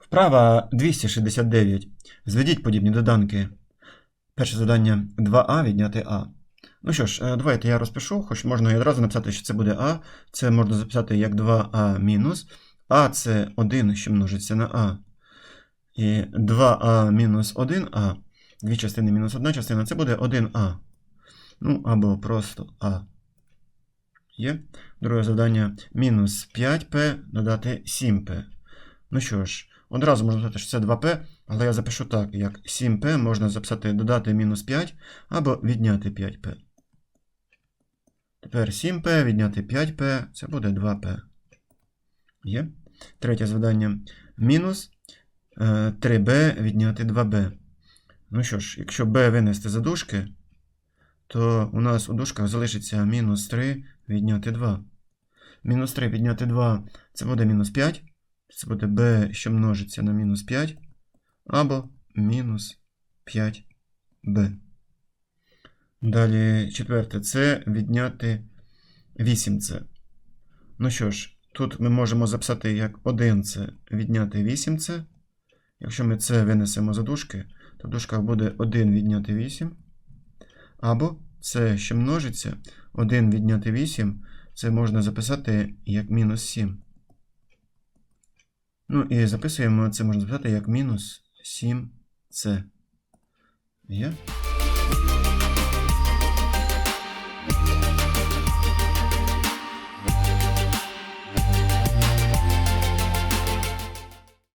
Вправа 269. Зведіть подібні доданки. Перше завдання 2а відняти а. Ну що ж, е, давайте я розпишу, хоч можна і одразу написати, що це буде а. Це можна записати як 2а мінус. А це 1, що множиться на а. І 2а мінус 1а. Дві частини мінус одна частина, це буде 1а. Ну, або просто а. Є. Друге завдання мінус 5p додати 7p. Ну що ж, одразу можна сказати, що це 2p, але я запишу так, як 7p можна записати додати мінус 5 або відняти 5p. Тепер 7p відняти 5p, це буде 2p. Є. Третє завдання. Мінус е, 3b відняти 2b. Ну що ж, якщо b винести за дужки, то у нас у дужках залишиться мінус 3 відняти 2. Мінус 3 відняти 2 це буде мінус 5. Це буде b, що множиться на мінус 5, або мінус 5b. Далі четверте це відняти 8c. Ну що ж, тут ми можемо записати як 1c відняти 8c. Якщо ми це винесемо за дужки, то в дужках буде 1 відняти 8. Або це, що множиться, 1 відняти 8, це можна записати як мінус 7. Ну і записуємо це можна записати як мінус 7c. Є?